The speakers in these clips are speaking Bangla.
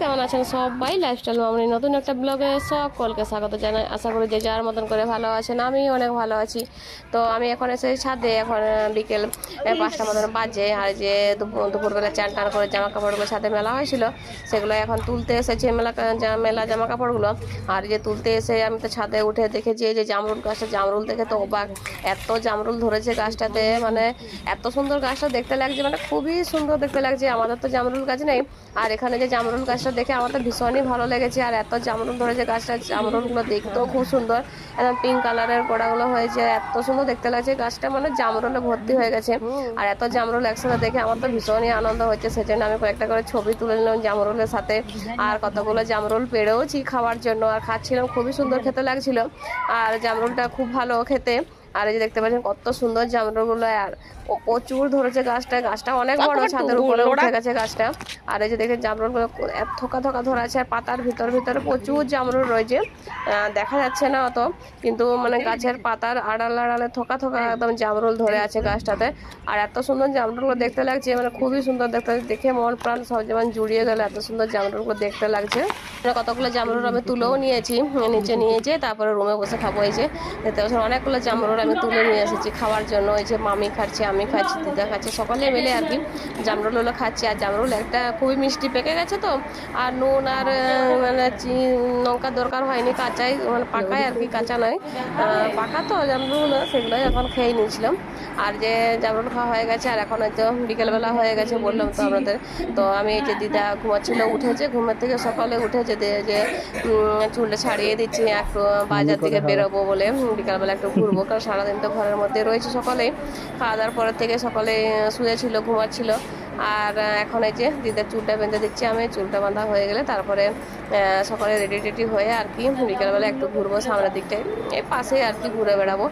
কেমন আছেন সবাই লাইফস্টাইল মামনি। নতুন একটা ব্লগে সকলকে স্বাগত জানাই। আশা করি যে যার মতন করে ভালো আছেন আমি অনেক ভালো আছি। তো আমি এখন এসে ছাদে, এখন বিকেল পাঁচটা মতন বাজে। আর যে দুপুর, দুপুরবেলা চান টান করে জামা কাপড়গুলো সাথে মেলা হয়েছিল, সেগুলো এখন তুলতে এসেছে মেলা মেলা জামা কাপড়গুলো আর যে তুলতে এসে আমি তো ছাদে উঠে দেখেছি যে জামরুল গাছটা, জামরুল দেখে তো অবাক। এত জামরুল ধরেছে গাছটাতে মানে এত সুন্দর গাছটা দেখতে লাগছে মানে খুবই সুন্দর দেখতে লাগছে। আমাদের তো জামরুল গাছ নেই। আর এখানে যে জামরুল গাছটা দেখে আমার তো ভীষণই ভালো লেগেছে। আর এত জামরুল ধরেছে গাছটা জামরুলগুলো দেখতেও খুব সুন্দর। একদম পিঙ্ক কালারের গোড়াগুলো হয়েছে। এত সুন্দর দেখতে লাগছে গাছটা মানে জামরুলে ভর্তি হয়ে গেছে। আর এত জামরুল একসাথে দেখে আমার তো ভীষণই আনন্দ হচ্ছে। সেজন্য আমি কয়েকটা করে ছবি তুলে নিলাম জামরুলের সাথে। আর কতগুলো জামরুল পেড়েওছি খাওয়ার জন্য। আর খাচ্ছিলাম, খুবই সুন্দর খেতে লাগছিল। আর জামরুলটা খুব ভালো খেতে। আর এই যে দেখতে পাচ্ছেন কত সুন্দর জামরুলগুলো আর ও প্রচুর ধরেছে গাছটা গাছটা অনেক বড় ছাদের উপরে উঠে গেছে গাছটা। আর এই যে দেখেন জামরুলগুলো এত থোকা থোকা ধরা আছে আর পাতার ভিতর ভিতরে প্রচুর জামরুল রয়েছে। দেখা যাচ্ছে না অত কিন্তু মানে গাছের পাতার আড়াল আড়ালে থোকা থোকা একদম জামরুল ধরে আছে গাছটাতে। আর এত সুন্দর জামরুলগুলো দেখতে লাগছে মানে খুবই সুন্দর দেখতে দেখে মন প্রাণ সব যেমন জুড়িয়ে গেল এত সুন্দর জামরুলগুলো দেখতে লাগছে। কতগুলো জামরুল আমি তুলেও নিয়েছি নিচে নিয়েছে তারপরে রুমে বসে খাব এই যে। দেখতে অনেকগুলো জামরুল আমি তুলে নিয়ে এসেছি খাওয়ার জন্য। ওই যে মামি খাচ্ছে আমি খাচ্ছি দিদা খাচ্ছে সকলে মিলে আর কি জামরুল হলো খাচ্ছে। আর জামরুল একটা খুবই মিষ্টি পেকে গেছে তো। আর নুন আর মানে লঙ্কা দরকার হয়নি কাঁচাই মানে পাকাই আর কি কাঁচা নয়। পাকা তো জামরুল সেগুলো এখন খেয়ে নিয়েছিলাম। আর যে জামরুল খাওয়া হয়ে গেছে আর এখন হয়তো বিকেলবেলা হয়ে গেছে বললাম তো আপনাদের। তো আমি এই যে দিদা ঘুমাচ্ছিল উঠেছে ঘুমের থেকে সকালে উঠেছে দিয়ে যে চুলটা ছাড়িয়ে দিচ্ছি একটু বাজার থেকে বেরোবো বলে বিকালবেলা একটু ঘুরবো কারণ সারাদিন তো ঘরের মধ্যে রয়েছে সকলে। খাওয়া দাওয়ার পরের থেকে সকলে শুয়েছিল ঘুমাচ্ছিল। আর এখন এই যে দিদার চুলটা বেঁধে দিচ্ছি আমি চুলটা বাঁধা হয়ে গেলে তারপরে সকালে রেডি টেডি হয়ে আর কি বিকেলবেলা একটু ঘুরবো সামনের দিকটায় এই পাশেই আর কি ঘুরে বেড়াবো।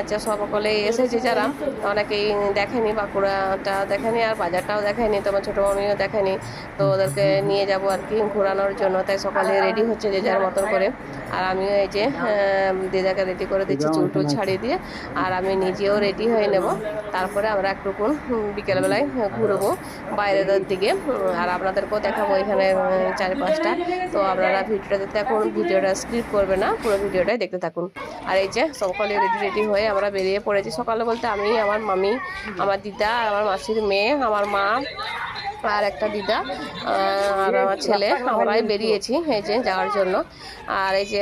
আচ্ছা সকলে এসেছে যারা অনেকেই দেখেনি বাঁকুড়াটা দেখেনি আর বাজারটাও দেখেনি তোমার ছোটো মামিও দেখেনি। তো ওদেরকে নিয়ে যাব আর কি ঘোরানোর জন্য। তাই সকালে রেডি হচ্ছে যে যার মতন করে। আর আমিও এই যে দিদাকে রেডি করে দিচ্ছি চুল টুল ছাড়িয়ে দিয়ে। আর আমি নিজেও রেডি হয়ে নেব। তারপরে আমরা একটুকুন বিকেলবেলায় ঘুরবো। বাইরের দিকে। আর আপনাদেরকেও দেখাবো এখানে চারি চারিপাশটা। তো আপনারা ভিডিওটা দেখতে থাকুন, ভিডিওটা স্কিপ করবে না, পুরো ভিডিওটাই দেখতে থাকুন। আর এই যে সকালে রেডি রেডি হয়ে আমরা বেরিয়ে পড়েছি। সকালে বলতে আমি, আমার মামি, আমার দিদা, আমার মাসির মেয়ে, আমার মা আর একটা দিদা আর আমার ছেলে। আমরাই বেরিয়েছি এই যে যাওয়ার জন্য। আর এই যে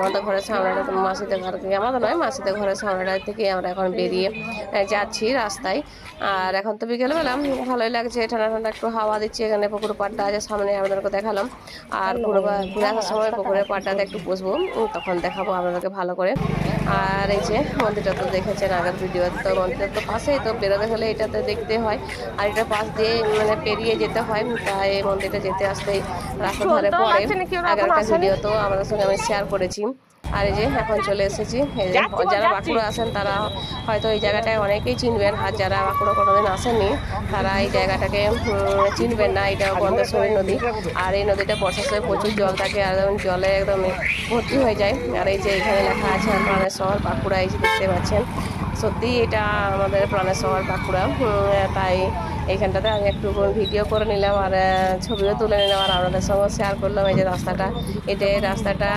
আমাদের ঘরের সামনেটা মাসিদের ঘর থেকে, আমাদের নয়, মাসিদের ঘরের সামনেটা থেকে আমরা এখন বেরিয়ে যাচ্ছি রাস্তায়। আর এখন তো বিকেলবেলা, ভালোই লাগছে, ঠান্ডা ঠান্ডা একটু হাওয়া দিচ্ছে, এখানে পুকুর পাড়টা আছে, সামনে আপনাদেরকে দেখালাম। আর ঘুরে আসার সময় পুকুরের পাড়টাতে একটু বসবো তখন দেখাবো আপনাদেরকে ভালো করে। আর এই যে মন্দিরটা তো দেখেছেন আগের ভিডিও তো মন্দিরের তো পাশেই তো বেরোতে হলে এটাতে দেখতে হয়। আর এটা পাশ দিয়ে মানে পেরিয়ে যেতে হয় তাই এই মন্দিরটা যেতে আসতেই রাস্তা ধারে পড়ে। আগের একটা ভিডিও তো আমাদের সঙ্গে আমি শেয়ার করেছি। আর এই যে এখন চলে এসেছি। এই যারা বাঁকুড়া আসেন তারা হয়তো এই জায়গাটায় অনেকেই চিনবেন। আর যারা বাঁকুড়া কোনোদিন আসেননি তারা এই জায়গাটাকে চিনবেন না। এটা গন্ধেশ্বরী নদী। আর এই নদীটা বর্ষার প্রচুর জল থাকে আর জলে একদম ভর্তি হয়ে যায়। আর এই যে এখানে লেখা আছে প্রাণের শহর বাঁকুড়া এই যে দেখতে পাচ্ছেন। সত্যি এটা আমাদের প্রাণের শহর বাঁকুড়া। তাই এইখানটাতে আমি একটু ভিডিও করে নিলাম আর ছবিও তুলে নিলাম। আর আপনাদের সঙ্গে শেয়ার করলাম। এই যে রাস্তাটা এটা রাস্তাটা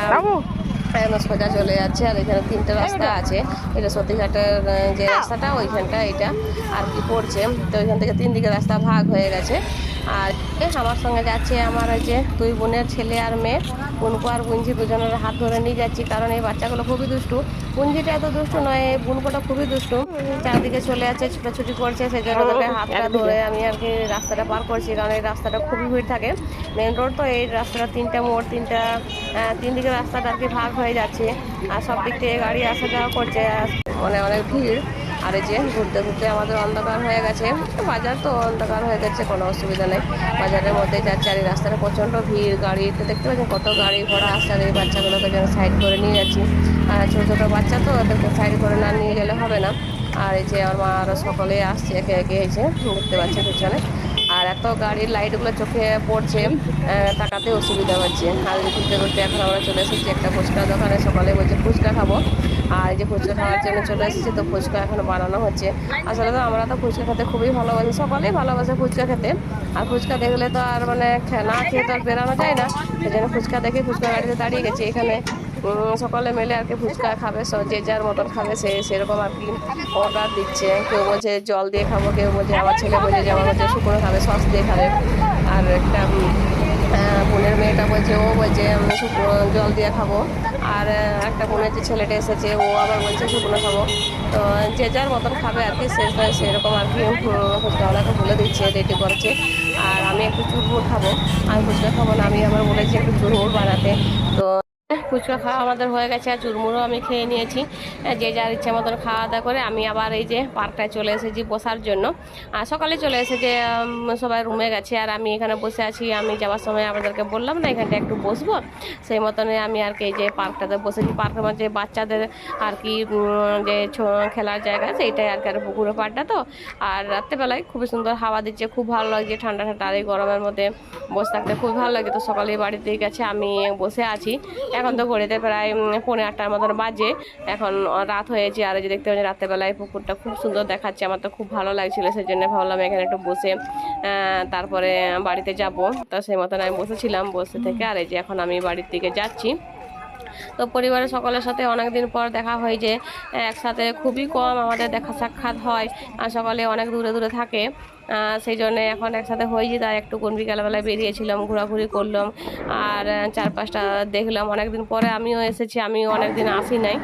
একদম সোজা চলে যাচ্ছে আর এখানে তিনটা রাস্তা আছে। এটা সতীঘাটের যে রাস্তাটা ওইখানটা এটা। আর কি পড়ছে তো ওইখান থেকে তিন দিকে রাস্তা ভাগ হয়ে গেছে। আর আমার সঙ্গে যাচ্ছে আমার ওই যে দুই বোনের ছেলে আর মেয়ে। বুনকু আর বুঞ্জি দুজনের হাত ধরে নিয়ে যাচ্ছি, কারণ এই বাচ্চাগুলো খুবই দুষ্টু। বুঞ্জিটা এত দুষ্টু নয়, এই বুনকুটা খুবই দুষ্টু। চারদিকে চলে যাচ্ছে ছুটাছুটি করছে সেই জন্য ওদেরকে হাতটা ধরে আমি আর কি রাস্তাটা পার করছি, কারণ এই রাস্তাটা খুবই ভিড় থাকে। মেন রোড তো এই রাস্তাটা তিনটা মোড়, তিনটা তিন দিকে রাস্তাটা আর কি ভাগ হয়ে যাচ্ছে। আর সব দিক থেকে গাড়ি আসা যাওয়া করছে মানে অনেক ভিড়। আর এই যে ঘুরতে ঘুরতে আমাদের অন্ধকার হয়ে গেছে। বাজার তো অন্ধকার হয়ে গেছে, কোনো অসুবিধা নেই। বাজারের মধ্যে যাচ্ছে আর এই রাস্তাটা প্রচণ্ড ভিড়, গাড়ি তো দেখতে পাচ্ছেন কত গাড়ি ঘোড়া আসছে, আর এই বাচ্চাগুলোকে যেন সাইড করে নিয়ে যাচ্ছি। আর ছোটো ছোটো বাচ্চা তো ওদেরকে সাইড করে না নিয়ে গেলে হবে না। আর এই যে আমার মা আরও সকলে আসছে, একে একে এসে দেখতে পাচ্ছে পিছনে। আর এত গাড়ির লাইটগুলো চোখে পড়ছে তাকাতে অসুবিধা হচ্ছে। আর ঘুরতে ঘুরতে এখন আমরা চলে এসেছি একটা ফুচকা দোকানে। সকালে বলছে, ফুচকা খাব। আর এই যে ফুচকা খাওয়ার জন্য চলে এসেছি, তো ফুচকা এখন বানানো হচ্ছে। আসলে তো আমরা তো ফুচকা খেতে খুবই ভালোবাসি, সকলেই ভালোবাসে ফুচকা খেতে। আর ফুচকা দেখলে তো আর মানে না খেয়ে তো আর বেরানো যায় না। সেই জন্য ফুচকা দেখে ফুচকা গাড়িতে দাঁড়িয়ে গেছি এখানে। সকলে মিলে আর কি ফুচকা খাবে যে যার মতন খাবে সে সেরকম আর কি অর্ডার দিচ্ছে। কেউ বলছে জল দিয়ে খাব, কেউ বলছে আমার ছেলে বলছে যে আমার বলছে শুকনো খাবে, সস দিয়ে খাবে। আর একটা বোনের মেয়েটা বলছে, ও বলছে আমি জল দিয়ে খাব। আর একটা বোনের যে ছেলেটা এসেছে, ও আবার বলছে শুকনো খাব। তো যে যার মতন খাবে আর কি সে সেরকম আর কি ফুচকাওয়ালাকে বলে দিচ্ছে, রেডি করছে। আর আমি একটু চুরমুর খাব। আমি ফুচকা খাব না, আমি আবার বলেছি একটু চুরমুর বানাতে। তো ফুচকা খাওয়া আমাদের হয়ে গেছে আর চুরমুরও আমি খেয়ে নিয়েছি। যে যার ইচ্ছা মতন খাওয়া দাওয়া করে আমি আবার এই যে পার্কটায় চলে এসেছি বসার জন্য। আর সকালে চলে এসেছে উম, সবাই রুমে গেছে আর আমি এখানে বসে আছি। আমি যাওয়ার সময় আপনাদেরকে বললাম না এখানটা একটু বসবো। সেই মতনে আমি আর কি এই যে পার্কটাতে বসেছি। পার্কের মধ্যে বাচ্চাদের আর কি যে খেলার জায়গা সেইটাই আর কি আর পুকুরের পাড়টা তো। আর রাত্রেবেলায় খুবই সুন্দর হাওয়া দিচ্ছে খুব ভালো লাগছে ঠান্ডা ঠান্ডা আর এই গরমের মধ্যে বসে থাকতে খুব ভালো লাগে। তো সকালে বাড়িতে গেছে আমি বসে আছি। এখন তো ঘড়িতে প্রায় পনেরো আটটার মতন বাজে। এখন রাত হয়েছে আর যে দেখতে পাচ্ছি রাত্রেবেলায় পুকুরটা খুব সুন্দর দেখাচ্ছে। আমার তো খুব ভালো লাগছিল সেই জন্য ভাবলাম এখানে একটু বসে তারপরে বাড়িতে যাব। তা সেই মতন আমি বসেছিলাম বসে থেকে। আর এই যে এখন আমি বাড়ির দিকে যাচ্ছি। তো পরিবারের সকলের সাথে অনেক দিন পর দেখা হয় যে একসাথে খুবই কম আমাদের দেখা সাক্ষাৎ হয় আর সকালে অনেক দূরে দূরে থাকে। সেই জন্য এখন একসাথে হয়েছি তাই একটু কোন বিকালবেলায় বেরিয়েছিলাম ঘোরাঘুরি করলাম। আর আহ, চারপাশটা দেখলাম। অনেকদিন পরে আমিও এসেছি আমিও অনেকদিন আসি নাই।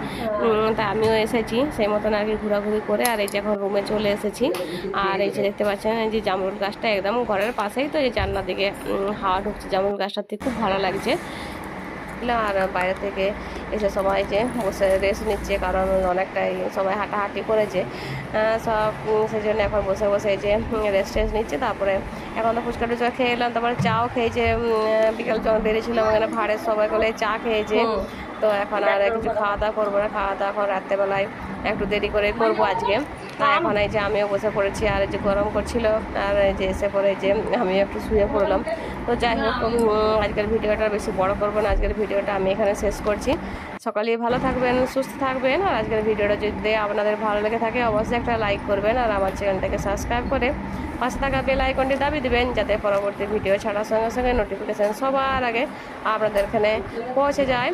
তাই আমিও এসেছি সেই মতন আর কি ঘোরাঘুরি করে। আর এই যে এখন রুমে চলে এসেছি। আর এই যে দেখতে পাচ্ছেন যে জামরুল গাছটা একদম ঘরের পাশেই। তো এই জানলা দিকে হাওয়া ঢুকছে জামরুল গাছটাতে খুব ভালো লাগছে। আর বাইরে থেকে এসে সবাই যে বসে রেস্ট নিচ্ছে কারণ অনেকটাই সবাই হাঁটাহাঁটি করেছে। সব সেই জন্য এখন বসে বসে যে রেস্ট টেস্ট নিচ্ছে। তারপরে এখন তো ফুচকা টুচকা খেয়ে এলাম তারপরে চাও খেয়েছে বিকাল যখন বেরিয়েছিলাম ওখানে ভাড়ের সবাই বলে চা খেয়েছে। তো এখন আর কিছু খাওয়া দাওয়া করব না খাওয়া দাওয়া এখন রাত্রেবেলায় একটু দেরি করে করব আজকে। এখন এই যে আমিও বসে পড়েছি, আর যে গরম করছিল, আর এই যে এসে পরে যে আমি একটু শুয়ে পড়লাম। তো যাই হোক আজকের ভিডিওটা বেশি বড় করব না, আজকের ভিডিওটা আমি এখানে শেষ করছি। সকালে ভালো থাকবেন, সুস্থ থাকবেন, আর আজকের ভিডিওটা যদি আপনাদের ভালো লেগে থাকে, অবশ্যই একটা লাইক করবেন, আর আমার চ্যানেলটাকে সাবস্ক্রাইব করে পাশে থাকা বেল আইকনটি দাবি দিবেন, যাতে পরবর্তী ভিডিও ছাড়ার সঙ্গে সঙ্গে নোটিফিকেশান সবার আগে আপনাদের এখানে পৌঁছে যায়।